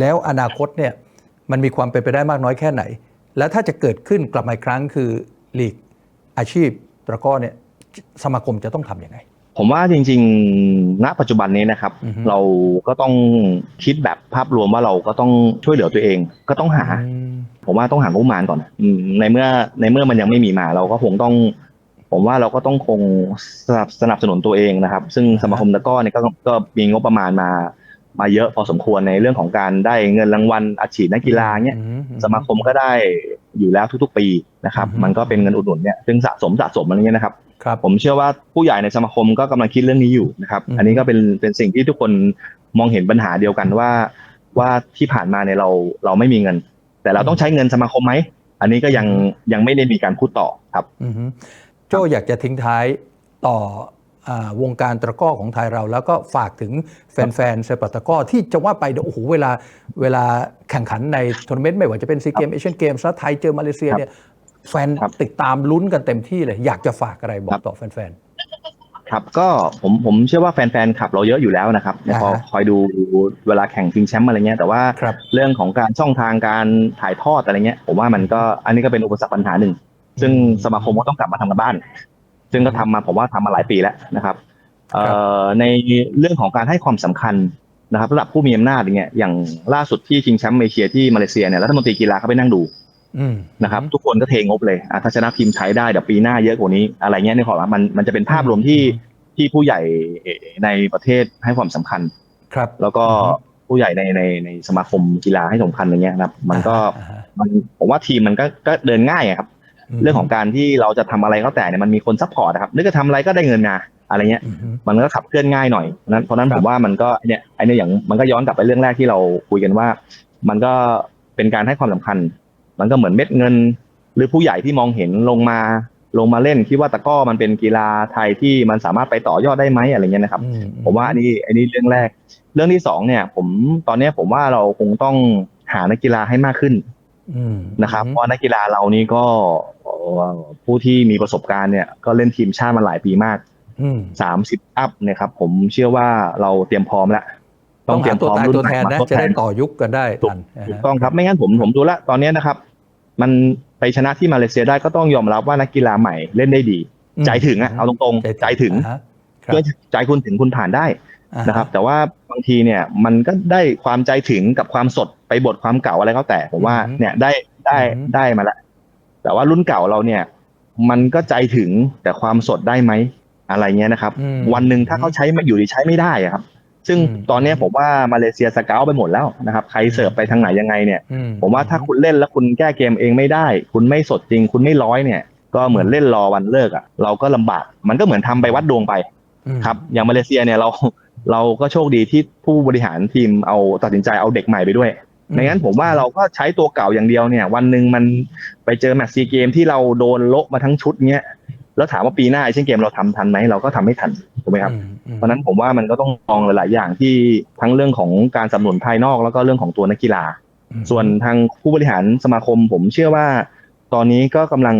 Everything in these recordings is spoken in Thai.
แล้วอนาคตเนี่ยมันมีความเป็นไปได้มากน้อยแค่ไหน แล้วถ้าจะเกิดขึ้นกลับมาอีกครั้งคือลีกอาชีพตะกร้อเนี่ยสมาคมจะต้องทำยังไง ผมว่าจริงๆ ณ ปัจจุบันนี้นะครับอือฮึเราก็ต้องคิดแบบภาพรวมว่าเราก็ต้องช่วยเหลือตัวเอง ก็ต้องหาอืมผมว่าต้องหางบประมาณก่อนอืมในเมื่อในเมื่อมันยังไม่มีมา เราก็คงต้อง ผมว่าเราก็ต้องคงสนับสนับสนุนตัวเองนะครับ ซึ่งสมาคมตะกร้อเนี่ยก็ก็มีงบประมาณมา มาเยอะพอสมควรในเรื่องของการได้เงินรางวัลอัดฉีดนักกีฬาเนี่ยอืสมาคมก็ได้อยู่แล้วทุกๆปีนะครับอือฮึมันก็เป็นเงินอุดหนุนเนี่ยซึ่งสะสมสะสมอะไรเงี้ยนะครับครับผมเชื่อว่าผู้ใหญ่ในสมาคมก็กำลังคิดเรื่องนี้อยู่นะครับอืมอันนี้ก็เป็นเป็นสิ่งที่ทุกคนมองเห็นปัญหาเดียวกันว่า ว่าที่ผ่านมาเนี่ยเราเราไม่มีเงิน แต่เราต้องใช้เงินสมาคมไหมอันนี้ก็ยังยังไม่ได้มีการพูดต่อครับอือฮึโจอยากจะทิ้งท้ายต่ออา วงการตะกร้อของไทยเรา แล้วก็ฝากถึงแฟนๆเซปัตตะกร้อที่จะว่าไปเดี๋ยวโอ้โหเวลาเวลาแข่งขันในทัวร์นาเมนต์ไม่ว่าจะเป็นซีเกมเอเชียนเกมส์แล้วไทยเจอมาเลเซียเนี่ยแฟนครับติดตามลุ้นกันเต็มที่เลย อยากจะฝากอะไรบอครักบต่อแฟนครับก็ผมผมเชื่อว่าแฟนๆขับเราเยอะอยู่แล้วนะครับอ่าฮะพอคอยดูเวลาแข่งชิงแชมป์อะไรเงี้ยแต่ว่าครับเรื่องของการช่องทางการถ่ายทอดอะไรเงี้ยผมว่ามันก็อันนี้ก็เป็นอุปสรรคปัญหาหนึ่งซึ่งสมาคมก็ต้องกลับมาทำกันบ้าน ซึ่งก็ทำมาผมว่าทำมาหลายปีแล้วนะครับเอ่อในเรื่องของการให้ความสำคัญนะครับระดับผู้มีอำนาจอย่างเงี้ยอย่างล่าสุดที่ชิงแชมป์เอเชียที่มาเลเซียเนี่ยรัฐมนตรีกีฬาเขาไปนั่งดูๆอืมนะครับ ทุกคนก็เทงบเลยอะถ้าชนะทีมไทยได้เดี๋ยวปีหน้าเยอะกว่านี้ อะไรเงี้ยนี่ขอว่ามันมันจะเป็นภาพรวมที่ที่ผู้ใหญ่ในประเทศให้ความสำคัญครับ แล้วก็ผู้ใหญ่ในในในสมาคมกีฬาให้สำคัญอย่างเงี้ยนะครับ มันก็อ่าฮะมันผมว่าทีมมันก็ก็เดินง่ายอะครับม เรื่องของการที่เราจะทำอะไรก็แต่เนี่ยมันมีคนซัพพอร์ตนะครับนึกจะทำอะไรก็ได้เงินมาอะไรเงี้ยอืมฮึมันก็ขับเคลื่อนง่ายหน่อยเพราะฉะนั้นเพราะฉะนั้นครับผมว่ามันก็เนี่ยไอเนี่ยอย่างมันก็ย้อนกลับไปเรื่องแรกที่เราคุยกันว่า มันก็เป็นการให้ความสำคัญ มันก็เหมือนเม็ดเงิน หรือผู้ใหญ่ที่มองเห็นลงมาลงมาเล่นคิดว่าตะกร้อมันเป็นกีฬาไทยที่มันสามารถไปต่อยอดได้ไหมอะไรเงี้ยนะครับอืผมว่าอันนี้อันนี้เรื่องแรก เรื่องที่สองเนี่ย ผมตอนเนี้ยผมว่าเราคงต้องหานักกีฬาให้มากขึ้นอืม นะครับอืมเพราะนักกีฬาเรานี่ก็เอ่อผู้ที่มีประสบการณ์เนี่ยก็เล่นทีมชาติมาหลายปีมากอืมสามสิบอัพเนี่ยครับผมเชื่อว่าเราเตรียมพร้อมแล้วต้องหาตัวตายตัวแทนมานะทดจะแทได้นต่อยุคกันได้ถูกทันนะฮะถูกต้องครับไม่งั้นผมผมดูแล้วตอนเนี้ยนะครับ มันไปชนะที่มาเลเซียได้ก็ต้องยอมรับว่านักกีฬาใหม่เล่นได้ดีอืมใจถึงอะเอาตรงๆ ใจถึงอ่าฮะครับเพื่อใจคุณถึงคุณผ่านได้อ่าฮ นะครับ แต่ว่าบางทีเนี่ยมันก็ได้ความใจถึงกับความสดไปบทความเก่าอะไรก็แต่ผมว่าเนี่ยได้ได้ได้มาแล้วแต่ว่ารุ่นเก่าเราเนี่ย มันก็ใจถึงแต่ความสดได้ไหมอะไรเงี้ยนะครับอืมวันหนึ่งถ้าเขาใช้ไม่อยู่ดีใช้ไม่ได้อะครับ ซึ่งอืมตอนเนี้ยผมว่ามาเลเซียสเกลไปหมดแล้วนะครับ ใครเสิร์ฟไปทางไหนยังไงเนี่ยอืผมว่าถ้าคุณเล่นแล้วคุณแก้เกมเองไม่ได้ คุณไม่สดจริง คุณไม่ร้อยเนี่ย ก็เหมือนเล่นรอวันเลิกอะ เราก็ลำบาก มันก็เหมือนทำไปวัดดวงไปอืมครับ อย่างมาเลเซียเนี่ยเรา เราก็โชคดีที่ผู้บริหารทีมเอาตัดสินใจเอาเด็กใหม่ไปด้วยไม่งั้นผมว่าเราก็ใช้ตัวเก่าอย่างเดียวเนี่ย วันหนึ่งมันไปเจอแมตช์ซีเกมที่เราโดนโละมาทั้งชุดเนี้ยแล้วถามว่าปีหน้าเช่นเกมเราทำทันไหมเราก็ทำไม่ทันถูกไหมครับอืมอืมเพราะฉะนั้นผมว่ามันก็ต้องมองหลาย ๆ อย่างที่ทั้งเรื่องของการสนับสนุนภายนอกแล้วก็เรื่องของตัวนักกีฬา ส่วนทางผู้บริหารสมาคม ผมเชื่อว่า ตอนนี้ก็กำลัง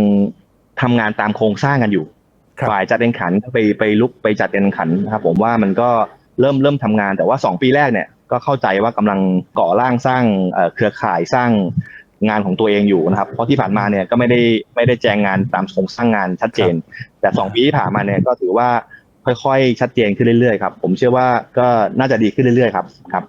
ทำงานตามโครงสร้างกันอยู่ครับฝ่ายจัดแข่งขันก็ไปไปลุกไปจัดการแข่งขันนะครับผมว่ามันก็ เริ่มเริ่มทำงานแต่ว่าสองปีแรกเนี่ยก็เข้าใจว่ากำลังก่อร่างสร้างเอ่อเครือข่ายสร้างงานของตัวเองอยู่นะครับ เพราะที่ผ่านมาเนี่ยก็ไม่ได้ไม่ได้แจงงานตามโครงสร้างงานชัดเจน แต่สองปีที่ผ่านมาเนี่ยก็ถือว่าค่อยๆ ชัดเจนขึ้นเรื่อยๆครับผมเชื่อว่าก็น่าจะดีขึ้นเรื่อยๆครับครับ